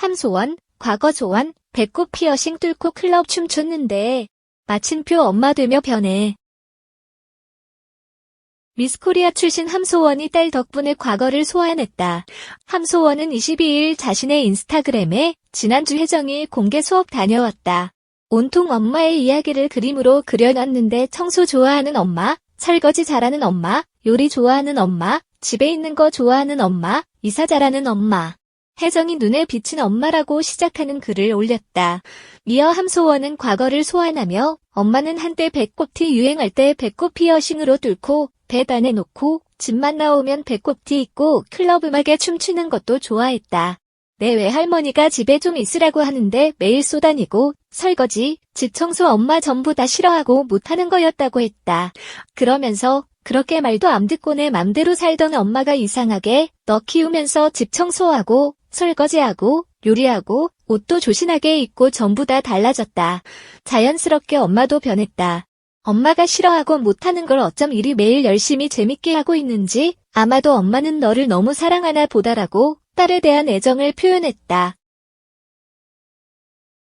함소원, 과거 소원, 배꼽 피어싱 뚫고 클럽 춤췄는데 마침표 엄마 되며 변해. 미스코리아 출신 함소원이 딸 덕분에 과거를 소환했다. 함소원은 22일 자신의 인스타그램에 지난주 혜정이 공개 수업 다녀왔다. 온통 엄마의 이야기를 그림으로 그려놨는데 청소 좋아하는 엄마, 설거지 잘하는 엄마, 요리 좋아하는 엄마, 집에 있는 거 좋아하는 엄마, 이사 잘하는 엄마. 혜정이 눈에 비친 엄마라고 시작하는 글을 올렸다. 이어 함소원은 과거를 소환하며 엄마는 한때 배꼽티 유행할 때 배꼽 피어싱으로 뚫고 뱃 안에 놓고 집만 나오면 배꼽티 입고 클럽 음악에 춤추는 것도 좋아했다. 내 외할머니가 집에 좀 있으라고 하는데 매일 쏘다니고 설거지, 집 청소 엄마 전부 다 싫어하고 못하는 거였다고 했다. 그러면서 그렇게 말도 안 듣고 내 맘대로 살던 엄마가 이상하게 너 키우면서 집 청소하고 설거지하고 요리하고 옷도 조신하게 입고 전부 다 달라졌다. 자연스럽게 엄마도 변했다. 엄마가 싫어하고 못하는 걸 어쩜 이리 매일 열심히 재밌게 하고 있는지 아마도 엄마는 너를 너무 사랑하나 보다라고 딸에 대한 애정을 표현했다.